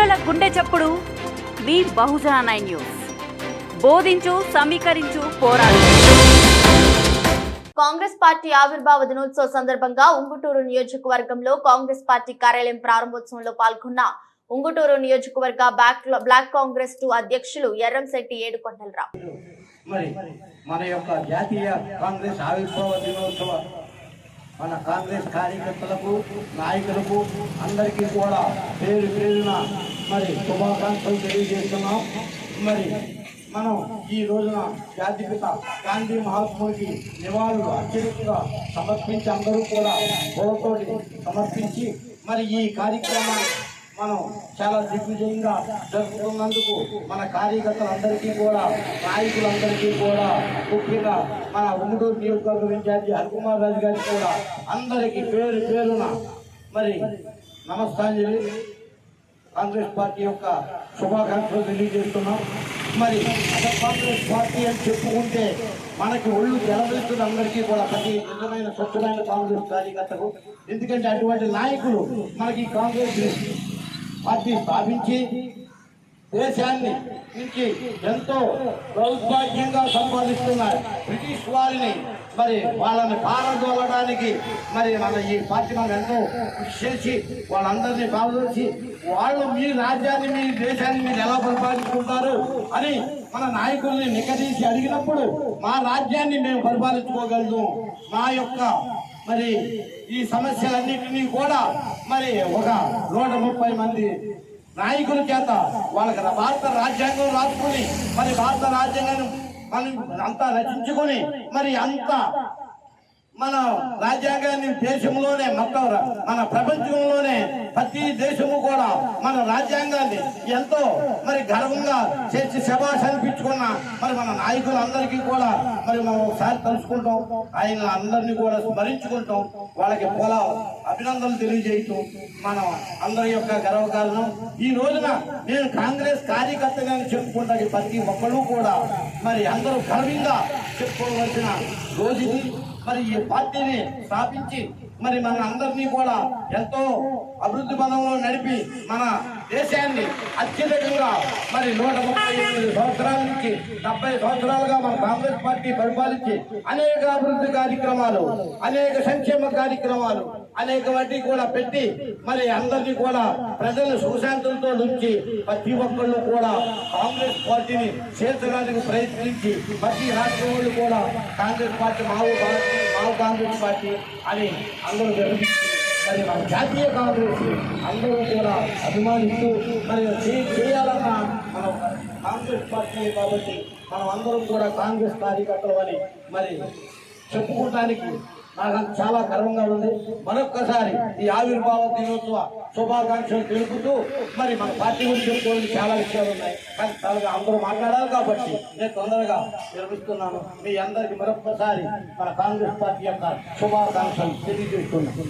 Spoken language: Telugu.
చప్పుడు మీ బహుజన నైన్ న్యూస్. బోధించు సమీకరించు పోరాడు. కాంగ్రెస్ పార్టీ ఆవిర్భావ దినోత్సవ సందర్భంగా ఉంగుటూరు నియోజకవర్గంలో కాంగ్రెస్ పార్టీ కార్యాలయం ప్రారంభోత్సవంలో పాల్గొన్న ఉంగుటూరు నియోజకవర్గ బ్లాక్ బ్లాక్ కాంగ్రెస్ టు అధ్యక్షులు ఎర్రంశెట్టి ఏడుకొండలరావు. మరి మన యొక్క జాతీయ కాంగ్రెస్ ఆవిర్భావ దినోత్సవ మన కాంగ్రెస్ కార్యకర్తలకు నాయకులకు అందరికీ కూడా పేరు పేరున మరి శుభాకాంక్షలు తెలియజేస్తున్నాం. మరి మనం ఈ రోజున జాతిపిత గాంధీ మహాత్ముడికి నివాళులు అత్యధికంగా సమర్పించి అందరూ కూడా గౌరవతోటి సమర్పించి మరి ఈ కార్యక్రమాన్ని మనం చాలా దిగ్విజయంగా జరుపుకున్నందుకు మన కార్యకర్తలందరికీ కూడా నాయకులందరికీ కూడా ముఖ్యంగా మన ఉమ్మడూరు నియోజకవర్గం ఇన్ఛార్జి హరికుమార్ రాజు గారికి కూడా అందరికీ పేరు పేరున మరి నమస్కాంజలి. కాంగ్రెస్ పార్టీ యొక్క శుభాకాంక్షలు తెలియజేస్తున్నాం. మరి అసలు కాంగ్రెస్ పార్టీ అని చెప్పుకుంటే మనకి ఒళ్ళు జలవిస్తుంది అందరికీ కూడా ప్రతి నిజమైన స్వచ్ఛమైన కాంగ్రెస్ కార్యకర్తకు ఎందుకంటే అటువంటి నాయకులు మనకి కాంగ్రెస్ పార్టీ స్థాపించి దేశాన్ని నుంచి ఎంతో దౌర్భాగ్యంగా సంపాదిస్తున్నారు. బ్రిటిష్ వారిని మరి వాళ్ళని పారదోలడానికి మరి మన ఈ పార్టీ మనం ఎంతో కృషి చేసి వాళ్ళందరినీ పాల్గొచ్చి వాళ్ళు మీ రాజ్యాన్ని మీ దేశాన్ని మీరు ఎలా పరిపాలించుకుంటారు అని మన నాయకుల్ని నిక్కదీసి అడిగినప్పుడు మా రాజ్యాన్ని మేము పరిపాలించుకోగలుగుతాం. మా యొక్క మరి ఈ సమస్యలన్నింటినీ కూడా మరి ఒక నూట ముప్పై మంది నాయకుల చేత వాళ్ళకి భారత రాజ్యాంగం రాసుకుని మరి భారత రాజ్యాంగాన్ని మనం అంతా రచించుకొని మరి అంత మన రాజ్యాంగాన్ని దేశంలోనే మొత్తం మన ప్రపంచంలోనే ప్రతి దేశము కూడా మన రాజ్యాంగాన్ని ఎంతో మరి గర్వంగా చేసి శబాష్ అనిపించుకున్న మరి మన నాయకులందరికీ కూడా మరి మనం ఒకసారి తలుచుకుంటాం. ఆయన అందరినీ కూడా స్మరించుకుంటాం. వాళ్ళకి పొలా అభినందనలు తెలియజేయటం మనం అందరి యొక్క గర్వకారణం. ఈ రోజున నేను కాంగ్రెస్ కార్యకర్తగా చెప్పుకుంటా ప్రతి ఒక్కళ్ళు కూడా మరి అందరూ గర్వంగా చెప్పుకోవలసిన రోజు మరి ఈ పార్టీని స్థాపించి మరి మన అందరినీ కూడా ఎంతో అభివృద్ధి పదంలో నడిపి మన దేశాన్ని అత్యధికంగా మరి నూట ముప్పై ఎనిమిది సంవత్సరాల నుంచి డెబ్బై సంవత్సరాలుగా మన కాంగ్రెస్ పార్టీ పరిపాలించి అనేక అభివృద్ధి కార్యక్రమాలు అనేక సంక్షేమ కార్యక్రమాలు అనేక వాటి కూడా పెట్టి మరి అందరినీ కూడా ప్రజలను సుశాంతంతో నుంచి ప్రతి ఒక్కళ్ళు కూడా కాంగ్రెస్ పార్టీని చేర్చడానికి ప్రయత్నించి ప్రతి రాష్ట్రం వాళ్ళు కూడా కాంగ్రెస్ పార్టీ మావు మావు కాంగ్రెస్ పార్టీ అని అందరూ గర్వించి మరి మన జాతీయ కాంగ్రెస్ అందరూ కూడా అభిమానిస్తూ మరి చే- చేయాలన్న మనం కాంగ్రెస్ పార్టీ కాబట్టి మనం అందరం కూడా కాంగ్రెస్ కార్యకర్తలు అని మరి చెప్పుకోవడానికి నాకు చాలా గర్వంగా ఉంది. మరొక్కసారి ఈ ఆవిర్భావ దినోత్సవ శుభాకాంక్షలు తెలుపుతూ మరి మన పార్టీ గురించి చెప్పుకోవడానికి చాలా విషయాలు ఉన్నాయి. కానీ త్వరగా అందరూ మాట్లాడాలి కాబట్టి నేను తొందరగా నిర్మిస్తున్నాను మీ అందరికీ మరొక్కసారి మన కాంగ్రెస్ పార్టీ యొక్క శుభాకాంక్షలు తెలియజేస్తున్నాను.